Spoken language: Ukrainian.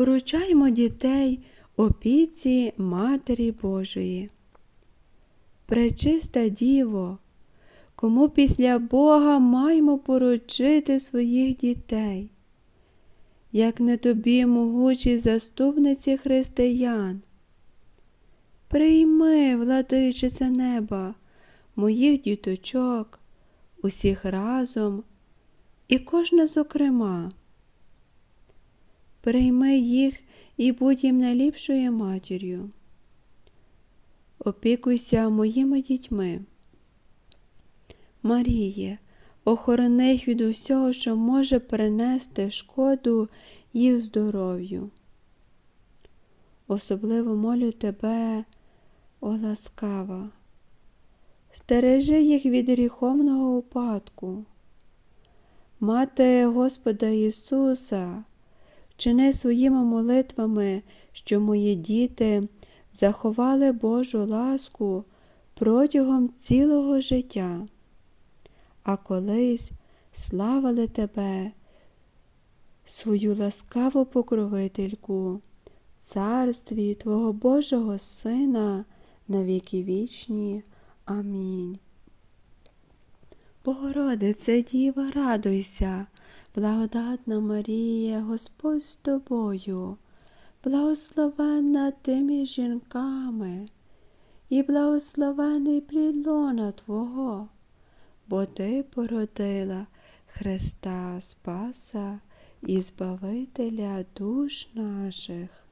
поручаймо дітей опіці Матері Божої. Пречиста Діво, кому після Бога маємо поручити своїх дітей, як не тобі, могучій заступниці християн. Прийми, владичице неба, моїх діточок, усіх разом і кожна зокрема. Прийми їх і будь їм найліпшою матір'ю. Опікуйся моїми дітьми. Маріє, охорони їх від усього, що може принести шкоду їх здоров'ю. Особливо молю тебе, о ласкава, стережи їх від гріховного упадку. Мати Господа Ісуса, вчини своїми молитвами, що мої діти заховали Божу ласку протягом цілого життя, а колись славили тебе, свою ласкаву покровительку, царстві Твого Божого Сина на віки вічні. Амінь. Богородице, Діва, радуйся, благодатна Марія, Господь з тобою, благословенна ти між жінками, і благословений плід лона Твого, бо Ти породила Христа Спаса і Збавителя душ наших.